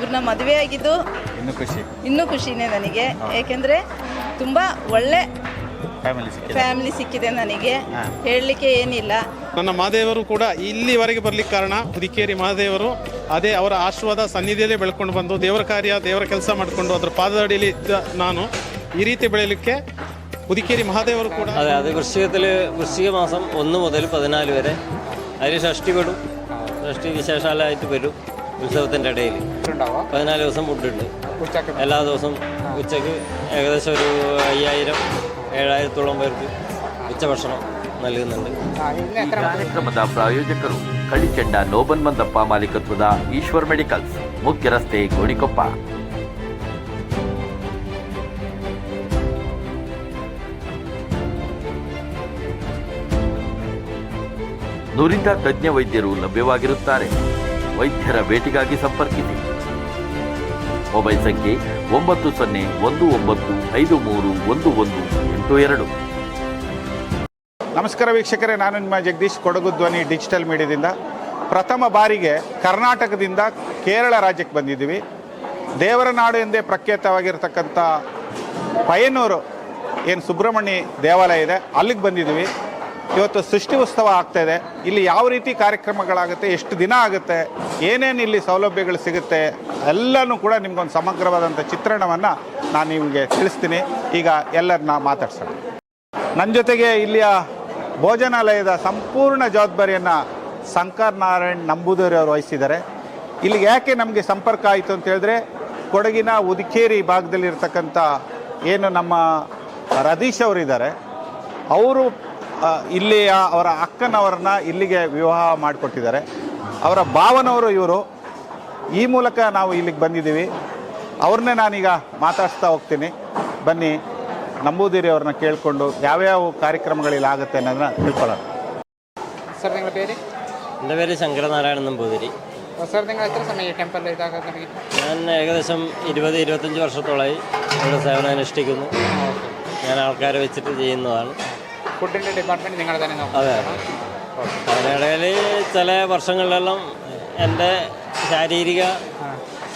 ಇವ್ರನ್ನ ಮದುವೆ ಆಗಿದ್ದು ಇನ್ನೂ ಖುಷಿ ಇನ್ನೂ ಖುಷಿನೇ ನನಗೆ ಏಕೆಂದರೆ ತುಂಬ ಒಳ್ಳೆ ಫ್ಯಾಮಿಲಿ ಸಿಕ್ಕಿದೆ ಫ್ಯಾಮಿಲಿ ಸಿಕ್ಕಿದೆ ನನಗೆ ಹಾ. ಹೇಳಲಿಕ್ಕೆ ಏನಿಲ್ಲ ನನ್ನ ಮಹಾದೇವರು ಕೂಡ ಇಲ್ಲಿವರೆಗೆ ಬರ್ಲಿಕ್ಕೆ ಕಾರಣ ಹುದಿಕೇರಿ ಮಹಾದೇವರು ಅದೇ ಅವರ ಆಶೀರ್ವಾದ ಸನ್ನಿಧಿಯಲ್ಲೇ ಬೆಳ್ಕೊಂಡು ಬಂದು ದೇವರ ಕಾರ್ಯ ದೇವರ ಕೆಲಸ ಮಾಡಿಕೊಂಡು ಅದರ ಪಾದದಡಿಯಲ್ಲಿ ಇದ್ದ ನಾನು ഈ ರೀತಿ ಬೆಳೆಯಲಿಕ್ಕೆ പുതുക്കേരി മഹാദേവർ കൂടെ അതെ അത് വൃശ്ചികത്തിൽ വൃശ്ചിക മാസം ഒന്ന് മുതൽ പതിനാല് വരെ അതിൽ ഷഷ്ടി പെടും ഷഷ്ടി വിശേഷാലായിട്ട് വരും ഉത്സവത്തിൻ്റെ ഇടയിൽ പതിനാല് ദിവസം ഫുഡുണ്ട് എല്ലാ ദിവസവും ഉച്ചക്ക് ഏകദേശം ഒരു അയ്യായിരം ഏഴായിരത്തോളം പേർക്ക് ഉച്ചഭക്ഷണം നൽകുന്നുണ്ട് ಕಾರ್ಯಕ್ರಮದ ಪ್ರಾಯೋಜಕರು ಕಳಿಚಂಡ ನೋಬನ್ ಮಂದಪ್ಪ ಮಾಲೀಕತ್ವದ ಈಶ್ವರ್ ಮೆಡಿಕಲ್ಸ್ ಮುಖ್ಯ ರಸ್ತೆ ಗೋಣಿಕೊಪ್ಪ ನುರಿತ ತಜ್ಞ ವೈದ್ಯರು ಲಭ್ಯವಾಗಿರುತ್ತಾರೆ ವೈದ್ಯರ ಭೇಟಿಗಾಗಿ ಸಂಪರ್ಕಿಸಿ. ಮೊಬೈಲ್ ಸಂಖ್ಯೆ ಒಂಬತ್ತು ಸೊನ್ನೆ ಒಂದು ಒಂಬತ್ತು ಐದು ಮೂರು ಒಂದು ಒಂದು ಎಂಟು ಎರಡು. ನಮಸ್ಕಾರ ವೀಕ್ಷಕರೇ, ನಾನು ನಿಮ್ಮ ಜಗದೀಶ್, ಕೊಡಗು ಧ್ವನಿ ಡಿಜಿಟಲ್ ಮೀಡಿಯಾದಿಂದ. ಪ್ರಥಮ ಬಾರಿಗೆ ಕರ್ನಾಟಕದಿಂದ ಕೇರಳ ರಾಜ್ಯಕ್ಕೆ ಬಂದಿದ್ದೀವಿ. ದೇವರ ನಾಡು ಎಂದೇ ಪ್ರಖ್ಯಾತವಾಗಿರ್ತಕ್ಕಂಥ ಪಯನೂರು ಏನು ಸುಬ್ರಹ್ಮಣ್ಯ ದೇವಾಲಯ ಇದೆ, ಅಲ್ಲಿಗೆ ಬಂದಿದ್ದೀವಿ. ಇವತ್ತು ಸೃಷ್ಟಿ ಉತ್ಸವ ಆಗ್ತಾ ಇದೆ. ಇಲ್ಲಿ ಯಾವ ರೀತಿ ಕಾರ್ಯಕ್ರಮಗಳಾಗುತ್ತೆ, ಎಷ್ಟು ದಿನ ಆಗುತ್ತೆ, ಏನೇನು ಇಲ್ಲಿ ಸೌಲಭ್ಯಗಳು ಸಿಗುತ್ತೆ, ಎಲ್ಲನೂ ಕೂಡ ನಿಮ್ಗೊಂದು ಸಮಗ್ರವಾದಂಥ ಚಿತ್ರಣವನ್ನು ನಾನು ನಿಮಗೆ ತಿಳಿಸ್ತೀನಿ. ಈಗ ಎಲ್ಲರನ್ನ ಮಾತಾಡ್ಸೋಣ. ನನ್ನ ಜೊತೆಗೆ ಇಲ್ಲಿಯ ಭೋಜನಾಲಯದ ಸಂಪೂರ್ಣ ಜವಾಬ್ದಾರಿಯನ್ನು ಶಂಕರ್ ನಾರಾಯಣ್ ನಂಬೂದರಿ ಅವರು ವಹಿಸಿದ್ದಾರೆ. ಇಲ್ಲಿಗೆ ಯಾಕೆ ನಮಗೆ ಸಂಪರ್ಕ ಆಯಿತು ಅಂತ ಹೇಳಿದ್ರೆ, ಕೊಡಗಿನ ಉದಿಕೇರಿ ಭಾಗದಲ್ಲಿರ್ತಕ್ಕಂಥ ಏನು ನಮ್ಮ ರದೀಶ್ ಅವರಿದ್ದಾರೆ, ಅವರು ಇಲ್ಲಿಯ ಅವರ ಅಕ್ಕನವರನ್ನ ಇಲ್ಲಿಗೆ ವಿವಾಹ ಮಾಡಿಕೊಟ್ಟಿದ್ದಾರೆ. ಅವರ ಭಾವನವರು ಇವರು. ಈ ಮೂಲಕ ನಾವು ಇಲ್ಲಿಗೆ ಬಂದಿದ್ದೀವಿ. ಅವ್ರನ್ನೇ ನಾನೀಗ ಮಾತಾಡ್ತಾ ಹೋಗ್ತೀನಿ. ಬನ್ನಿ ನಂಬೂದಿರಿ ಅವ್ರನ್ನ ಕೇಳಿಕೊಂಡು ಯಾವ್ಯಾವ ಕಾರ್ಯಕ್ರಮಗಳಿಲ್ಲ ಆಗುತ್ತೆ ಅನ್ನೋದನ್ನ ತಿಳ್ಕೊಳ್ಳೋಣ. ಸರ್ ನಿಮ್ಮ ಬೇರೆ? ನನ್ನ പേര് ശങ്കരനാരായണൻ ನಂಬೂದಿರಿ. ಸರ್ നിങ്ങൾ എത്ര ಸಮಯ ടെമ്പിളിൽ ഇതാക്കാൻ തുടങ്ങി ನಾನು ഏകദേശം ഇരുപത് ഇരുപത്തഞ്ച് വർഷത്തോളമായി ഇവിടെ ഞാൻ ആൾക്കാരെ വെച്ചിട്ട് ചെയ്യുന്നതാണ് ഫുഡിന്റെ ഡിപ്പാർട്ട്മെന്റ് നിങ്ങൾ തന്നെ അതെ അതെ. അതിനിടയിൽ ചില വർഷങ്ങളിലെല്ലാം എന്റെ ശാരീരിക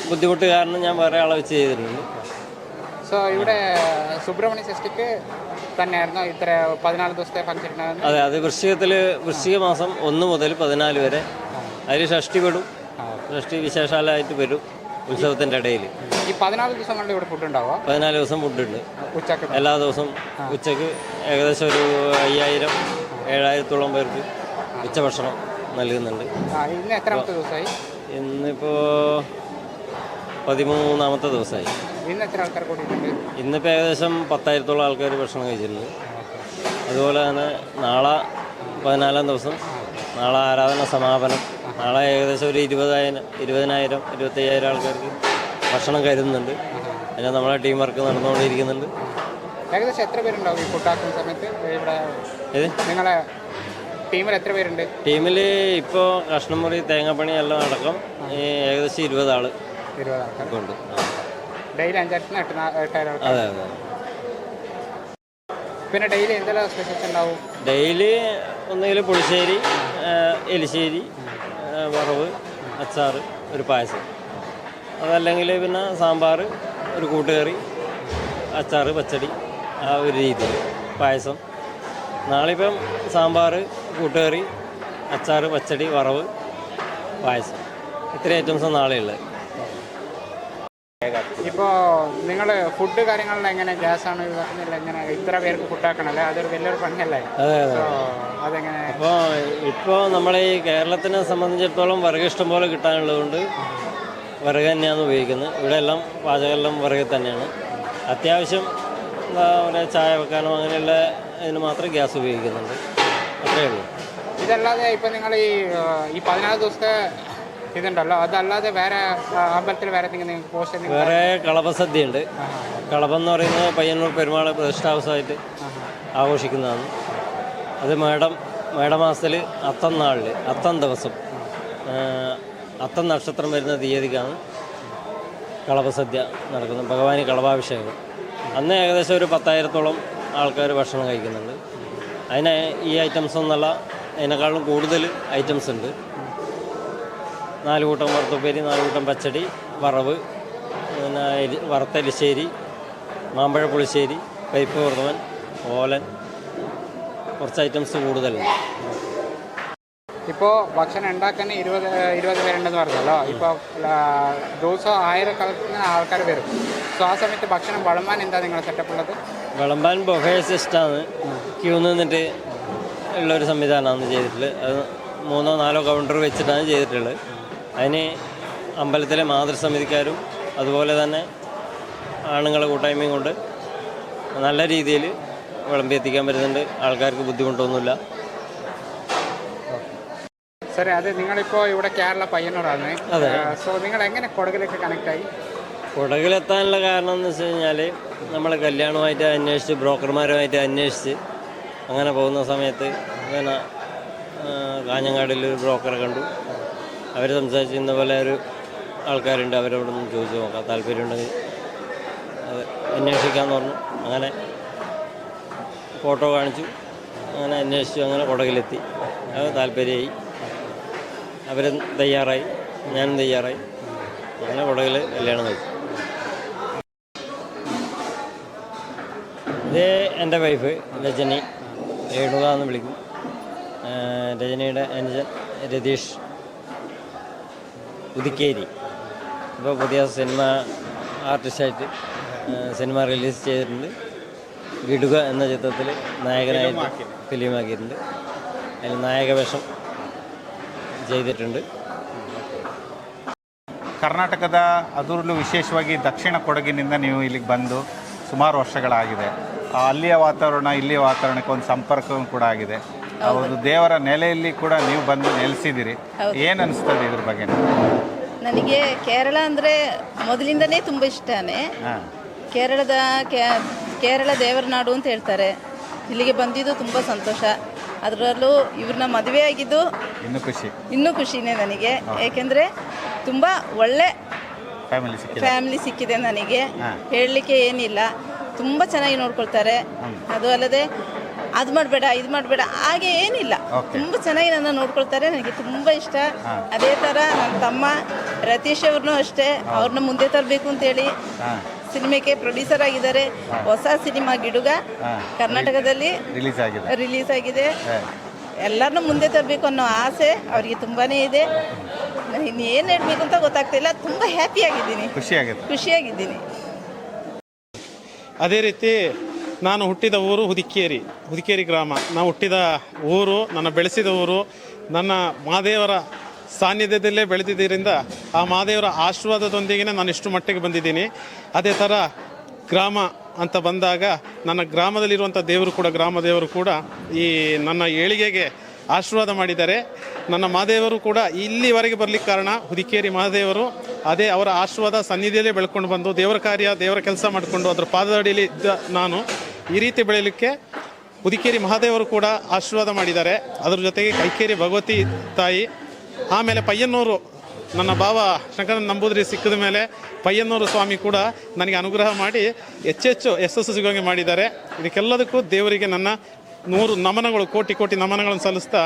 ബുദ്ധിമുട്ട് കാരണം ഞാൻ വേറെ ആളെ വെച്ച് ചെയ്തിട്ടുണ്ട്. സോ ഇവിടെ സുബ്രഹ്മണ്യ ഷഷ്ടിക്ക് തന്നെയായിരുന്നു ഇത്ര പതിനാല് ദിവസത്തെ ഫംഗ്ഷൻ അതെ അത് വൃശ്ചികത്തിൽ വൃശ്ചിക മാസം ഒന്ന് മുതൽ പതിനാല് വരെ. അതിൽ ഷഷ്ടി പെടും. ഷഷ്ടി വിശേഷാലായിട്ട് വരും ഉത്സവത്തിന്റെ ഇടയിൽ. ഈ പതിനാല് ദിവസം ഇവിടെ ഫുഡ് ഉണ്ടാവുക? പതിനാല് ദിവസം ഫുഡുണ്ട് ഉച്ചയ്ക്ക്? എല്ലാ ദിവസവും ഉച്ചയ്ക്ക് ഏകദേശം ഒരു അയ്യായിരം ഏഴായിരത്തോളം പേർക്ക് ഉച്ചഭക്ഷണം നൽകുന്നുണ്ട്. ഇന്നിപ്പോ ഇന്ന് എത്രാമത്തെ ദിവസമായി? ഇന്നിപ്പോൾ പതിമൂന്നാമത്തെ ദിവസമായി. ഇന്ന് എത്ര ആൾക്കാർ കൂടിയിട്ടുണ്ട്? ഇന്നിപ്പോൾ ഏകദേശം പത്തായിരത്തോളം ആൾക്കാർ ഭക്ഷണം കഴിച്ചിട്ടുണ്ട്. അതുപോലെ തന്നെ നാളെ പതിനാലാം ദിവസം നാളെ ആരാധന സമാപനം. നാളെ ഏകദേശം ഒരു ഇരുപതായിരം ഇരുപതിനായിരം ഇരുപത്തയ്യായിരം ആൾക്കാർക്ക് ഭക്ഷണം കരുതുന്നുണ്ട്. അതിന് നമ്മളെ ടീം വർക്ക് നടന്നുകൊണ്ടിരിക്കുന്നുണ്ട്. ഏകദേശം എത്ര പേരുണ്ടാവും ഈ ഫുഡാക്കുന്ന സമയത്ത്? ഇവിടെ നിങ്ങളെ ടീമിൽ എത്ര പേരുണ്ട്? ടീമിൽ ഇപ്പോൾ കഷ്ണമുറി തേങ്ങാപ്പണി എല്ലാം അടക്കം ഏകദേശം ഇരുപത് ആൾ ഇരുപത് ഡെയിലി എട്ട് എട്ടായിരം അതെ അതെ പിന്നെ ഡെയിലി എന്തെല്ലാം സ്പെഷ്യൽസ് ഉണ്ടാവും? ഡെയിലി ഒന്നുകിൽ പുളിശ്ശേരി എലിശ്ശേരി വറവ് അച്ചാർ ഒരു പായസം. അതല്ലെങ്കിൽ പിന്നെ സാമ്പാർ ഒരു കൂട്ടുകറി അച്ചാർ പച്ചടി ആ ഒരു രീതിയിൽ. പായസം. നാളിപ്പം സാമ്പാർ കൂട്ടുകറി അച്ചാർ പച്ചടി വറവ് പായസം. ഇത്ര ഐറ്റംസാണ് നാളെ ഉള്ളത്. ഇപ്പോൾ നിങ്ങൾ ഫുഡ് കാര്യങ്ങളിൽ എങ്ങനെ ഗ്യാസ് ആണ് എങ്ങനെ ഇത്ര പേർക്ക് ഫുഡാക്കണല്ലേ അതൊരു വലിയൊരു പണിയല്ലേ? അതെങ്ങനെ? അപ്പോൾ ഇപ്പോൾ നമ്മളെ ഈ കേരളത്തിനെ സംബന്ധിച്ചിടത്തോളം വിറക് ഇഷ്ടം പോലെ കിട്ടാനുള്ളതുകൊണ്ട് വിറക് തന്നെയാണ് ഉപയോഗിക്കുന്നത്. ഇവിടെ എല്ലാം പാചകമെല്ലാം വിറക് തന്നെയാണ്. അത്യാവശ്യം എന്താ പറയുക ചായ വെക്കാനോ അങ്ങനെയുള്ള ഇതിന് മാത്രം ഗ്യാസ് ഉപയോഗിക്കുന്നുണ്ട്. അത്രയേ ഉള്ളൂ. ഇതല്ലാതെ ഇപ്പം നിങ്ങൾ ഈ ഈ പതിനാല് ദിവസത്തെ ഇതുണ്ടല്ലോ. അതല്ലാതെ വേറെ അമ്പലത്തിൽ വേറെ എന്തെങ്കിലും പോസ്റ്റ് വേറെ കളഭസദ്യ ഉണ്ട് കളഭം എന്ന് പറയുന്നത് പയ്യന്നൂർ പെരുമാൾ പ്രതിഷ്ഠാവസമായിട്ട് ആഘോഷിക്കുന്നതാണ്. അത് മേടം മേടമാസത്തിൽ അത്തം നാളിൽ അത്തം ദിവസം അത്തം നക്ഷത്രം വരുന്ന തീയതിക്കാണ് കളഭസദ്യ നടക്കുന്നത്. ഭഗവാന് കളഭാഭിഷേകം. അന്ന് ഏകദേശം ഒരു പത്തായിരത്തോളം ആൾക്കാർ ഭക്ഷണം കഴിക്കുന്നുണ്ട്. അതിന് ഈ ഐറ്റംസ് എന്നുള്ള അതിനേക്കാളും കൂടുതൽ ഐറ്റംസ് ഉണ്ട്. നാല് കൂട്ടം വറുത്തുപ്പേരി നാല് കൂട്ടം പച്ചടി വറവ് പിന്നെ എരി- വറുത്ത എലിശ്ശേരി മാമ്പഴ പുളിശ്ശേരി പരിപ്പ് വർദ്ധവൻ ഓലൻ കുറച്ച് ഐറ്റംസ് കൂടുതലുണ്ട് ഇപ്പോൾ ഭക്ഷണം ഉണ്ടാക്കാൻ ഇരുപത് ഇരുപത് പേരുണ്ടെന്ന് പറഞ്ഞല്ലോ. ഇപ്പോൾ ദിവസം ആയിരക്കണക്കിന് ആൾക്കാർ വരും. സോ ആ സമയത്ത് ഭക്ഷണം വിളമ്പാൻ എന്താ നിങ്ങൾ സെറ്റപ്പ് ഉള്ളത്? വിളമ്പാൻ ബൊഹേ സിസ്റ്റാണ് ക്യൂ നിന്നിട്ട് ഉള്ളൊരു സംവിധാനമാണ് ചെയ്തിട്ടുള്ളത്. അത് മൂന്നോ നാലോ കൗണ്ടർ വെച്ചിട്ടാണ് ചെയ്തിട്ടുള്ളത്. അതിന് അമ്പലത്തിലെ മാതൃസമിതിക്കാരും അതുപോലെ തന്നെ ആണുങ്ങളെ കൂട്ടായ്മയും കൊണ്ട് നല്ല രീതിയിൽ വിളമ്പി എത്തിക്കാൻ പറ്റുന്നുണ്ട്. ആൾക്കാർക്ക് ബുദ്ധിമുട്ടൊന്നുമില്ല. സാറേ അത് നിങ്ങളിപ്പോൾ ഇവിടെ കേരള പയ്യന്നൂരാണ്. അതെ. സോ നിങ്ങൾ എങ്ങനെ കൊടകിലേക്ക് കണക്ട് ആയി കൊടകിലെത്താനുള്ള കാരണം എന്ന് വെച്ച് കഴിഞ്ഞാൽ നമ്മൾ കല്യാണമായിട്ട് അന്വേഷിച്ച് ബ്രോക്കർമാരുമായിട്ട് അന്വേഷിച്ച് അങ്ങനെ പോകുന്ന സമയത്ത് അങ്ങനെ കാഞ്ഞങ്ങാടിൽ കാഞ്ഞങ്ങാടിലൊരു ബ്രോക്കറെ കണ്ടു. അവർ സംസാരിച്ചിരുന്ന പോലെ ഒരു ആൾക്കാരുണ്ട് അവരോടൊന്ന് ചോദിച്ചു നോക്കാം താല്പര്യമുണ്ടെങ്കിൽ അന്വേഷിക്കാമെന്ന് പറഞ്ഞു. അങ്ങനെ ഫോട്ടോ കാണിച്ചു അങ്ങനെ അന്വേഷിച്ചു അങ്ങനെ കുടകിലെത്തി. അത് താല്പര്യമായി. അവരും തയ്യാറായി ഞാനും തയ്യാറായി. അങ്ങനെ കുടകിൽ കല്യാണം കഴിച്ചു. ഇത് എന്റെ വൈഫ് രജനി. രേണുക എന്ന് വിളിക്കും. രജനിയുടെ അനുജൻ രതീഷ്. ഉദിക്കേരി ഇപ്പോൾ പുതിയ സിനിമ ആർട്ടിസ്റ്റായിട്ട് ആ, സിനിമ റിലീസ് ചെയ്തിട്ടുണ്ട് വിടുക എന്ന ചിത്രത്തിൽ നായകനായിട്ട് ഫിലിമാക്കിയിട്ടുണ്ട് അതിൽ നായക വേഷം ചെയ്തിട്ടുണ്ട് ಕರ್ನಾಟಕದ ಅದರಲ್ಲೂ ವಿಶೇಷವಾಗಿ ದಕ್ಷಿಣ ಕೊಡಗಿನಿಂದ ನೀವು ಇಲ್ಲಿಗೆ ಬಂದು ಸುಮಾರು ವರ್ಷಗಳಾಗಿದೆ ಆ ಅಲ್ಲಿಯ ವಾತಾವರಣ ಇಲ್ಲಿಯ ವಾತಾವರಣಕ್ಕೆ ಒಂದು ಸಂಪರ್ಕವೂ ಕೂಡ ಆಗಿದೆ ಒಂದು ದೇವರ ನೆಲೆಯಲ್ಲಿ ಕೂಡ ನೀವು ಬಂದು ನೆಲೆಸಿದ್ದೀರಿ. ಏನು ಅನಿಸ್ತದೆ ಇದ್ರ ಬಗ್ಗೆ? ನನಗೆ ಕೇರಳ ಅಂದರೆ ಮೊದಲಿಂದನೇ ತುಂಬ ಇಷ್ಟನೇ. ಕೇರಳದ ಕೇರಳ ದೇವರ ನಾಡು ಅಂತ ಹೇಳ್ತಾರೆ. ಇಲ್ಲಿಗೆ ಬಂದಿದ್ದು ತುಂಬ ಸಂತೋಷ. ಅದರಲ್ಲೂ ಇವ್ರನ್ನ ಮದುವೆ ಆಗಿದ್ದು ಇನ್ನೂ ಖುಷಿ. ಇನ್ನೂ ಖುಷಿನೇ ನನಗೆ. ಏಕೆಂದರೆ ತುಂಬ ಒಳ್ಳೆ ಫ್ಯಾಮಿಲಿ ಸಿಕ್ಕಿದೆ. ನನಗೆ. ಹೇಳಲಿಕ್ಕೆ ಏನಿಲ್ಲ. ತುಂಬ ಚೆನ್ನಾಗಿ ನೋಡ್ಕೊಳ್ತಾರೆ. ಅದು ಅಲ್ಲದೆ ಅದು ಮಾಡಬೇಡ ಇದು ಮಾಡಬೇಡ ಹಾಗೆ ಏನಿಲ್ಲ. ತುಂಬ ಚೆನ್ನಾಗಿ ನನ್ನ ನೋಡ್ಕೊಳ್ತಾರೆ ನನಗೆ ತುಂಬ ಇಷ್ಟ. ಅದೇ ಥರ ನನ್ನ ತಮ್ಮ ರತೀಶ್ ಅವ್ರನ್ನೂ ಅಷ್ಟೇ ಅವ್ರನ್ನ ಮುಂದೆ ತರಬೇಕು ಅಂತೇಳಿ ಸಿನಿಮಾಕ್ಕೆ ಪ್ರೊಡ್ಯೂಸರ್ ಆಗಿದ್ದಾರೆ. ಹೊಸ ಸಿನಿಮಾ ಗಿಡುಗ ಕರ್ನಾಟಕದಲ್ಲಿ ರಿಲೀಸ್ ಆಗಿದೆ. ರಿಲೀಸ್ ಆಗಿದೆ. ಎಲ್ಲರನ್ನು ಮುಂದೆ ತರಬೇಕು ಅನ್ನೋ ಆಸೆ ಅವರಿಗೆ ತುಂಬಾ ಇದೆ. ಇನ್ನೇನು ಹೇಳಬೇಕು ಅಂತ ಗೊತ್ತಾಗ್ತಿಲ್ಲ ತುಂಬ ಹ್ಯಾಪಿಯಾಗಿದ್ದೀನಿ ಖುಷಿಯಾಗಿದ್ದೀನಿ. ಅದೇ ರೀತಿ ನಾನು ಹುಟ್ಟಿದ ಊರು ಹುದಿಕೇರಿ ಹುದಿಕೇರಿ ಗ್ರಾಮ. ನಾನು ಹುಟ್ಟಿದ ಊರು, ನನ್ನ ಬೆಳೆಸಿದ ಊರು, ನನ್ನ ಮಾದೇವರ ಸಾನ್ನಿಧ್ಯದಲ್ಲೇ ಬೆಳೆದಿದ್ದರಿಂದ ಆ ಮಾದೇವರ ಆಶೀರ್ವಾದದೊಂದಿಗೆ ನಾನು ಇಷ್ಟು ಮಟ್ಟಿಗೆ ಬಂದಿದ್ದೀನಿ. ಅದೇ ಥರ ಗ್ರಾಮ ಅಂತ ಬಂದಾಗ ನನ್ನ ಗ್ರಾಮದಲ್ಲಿರುವಂಥ ದೇವರು ಕೂಡ, ಗ್ರಾಮ ದೇವರು ಕೂಡ ಈ ನನ್ನ ಏಳಿಗೆಗೆ ಆಶೀರ್ವಾದ ಮಾಡಿದ್ದಾರೆ. ನನ್ನ ಮಹಾದೇವರು ಕೂಡ ಇಲ್ಲಿವರೆಗೆ ಬರಲಿಕ್ಕೆ ಕಾರಣ ಹುದಿಕೇರಿ ಮಹಾದೇವರು ಅದೇ ಅವರ ಆಶೀರ್ವಾದ ಸನ್ನಿಧಿಯಲ್ಲೇ ಬೆಳ್ಕೊಂಡು ಬಂದು ದೇವರ ಕಾರ್ಯ, ದೇವರ ಕೆಲಸ ಮಾಡಿಕೊಂಡು ಅದರ ಪಾದದಡಿಯಲ್ಲಿ ಇದ್ದ ನಾನು ಈ ರೀತಿ ಬೆಳೆಯಲಿಕ್ಕೆ ಹುದಿಕೇರಿ ಮಹಾದೇವರು ಕೂಡ ಆಶೀರ್ವಾದ ಮಾಡಿದ್ದಾರೆ. ಅದರ ಜೊತೆಗೆ ಕೈಕೇರಿ ಭಗವತಿ ತಾಯಿ, ಆಮೇಲೆ ಪಯ್ಯನ್ನೂರು ನನ್ನ ಭಾವ ಶಂಕರನ ನಂಬೂದ್ರಿ ಸಿಕ್ಕಿದ ಮೇಲೆ ಪಯ್ಯನ್ನೂರು ಸ್ವಾಮಿ ಕೂಡ ನನಗೆ ಅನುಗ್ರಹ ಮಾಡಿ ಹೆಚ್ಚೆಚ್ಚು ಯಶಸ್ಸು ಸಿಗೋಂಗೆ ಮಾಡಿದ್ದಾರೆ. ಇದಕ್ಕೆಲ್ಲದಕ್ಕೂ ದೇವರಿಗೆ ನನ್ನ ನೂರು ನಮನಗಳು, ಕೋಟಿ ಕೋಟಿ ನಮನಗಳನ್ನು ಸಲ್ಲಿಸ್ತಾ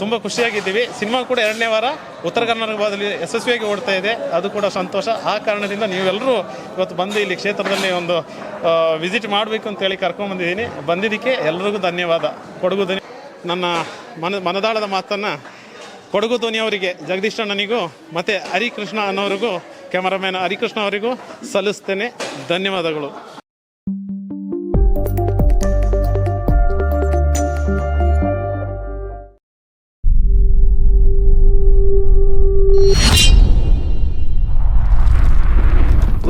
ತುಂಬ ಖುಷಿಯಾಗಿದ್ದೀವಿ. ಸಿನಿಮಾ ಕೂಡ ಎರಡನೇ ವಾರ ಉತ್ತರ ಕರ್ನಾಟಕ ಭಾಗದಲ್ಲಿ ಯಶಸ್ವಿಯಾಗಿ ಓಡ್ತಾ ಇದೆ. ಅದು ಕೂಡ ಸಂತೋಷ. ಆ ಕಾರಣದಿಂದ ನೀವೆಲ್ಲರೂ ಇವತ್ತು ಬಂದು ಇಲ್ಲಿ ಕ್ಷೇತ್ರದಲ್ಲಿ ಒಂದು ವಿಸಿಟ್ ಮಾಡಬೇಕು ಅಂತೇಳಿ ಕರ್ಕೊಂಡ್ಬಂದಿದ್ದೀನಿ ಬಂದಿದ್ದಕ್ಕೆ ಎಲ್ರಿಗೂ ಧನ್ಯವಾದ. ಕೊಡಗು ಧ್ವನಿ ನನ್ನ ಮನ ಮನದಾಳದ ಮಾತನ್ನು ಕೊಡಗು ಧ್ವನಿಯವರಿಗೆ ಜಗದೀಶ್ ಅಣ್ಣನಿಗೂ, ಮತ್ತು ಹರಿಕೃಷ್ಣ ಅನ್ನೋರಿಗೂ ಕ್ಯಾಮರಾಮ್ಯಾನ್ ಹರಿಕೃಷ್ಣ ಅವರಿಗೂ ಸಲ್ಲಿಸ್ತೇನೆ. ಧನ್ಯವಾದಗಳು.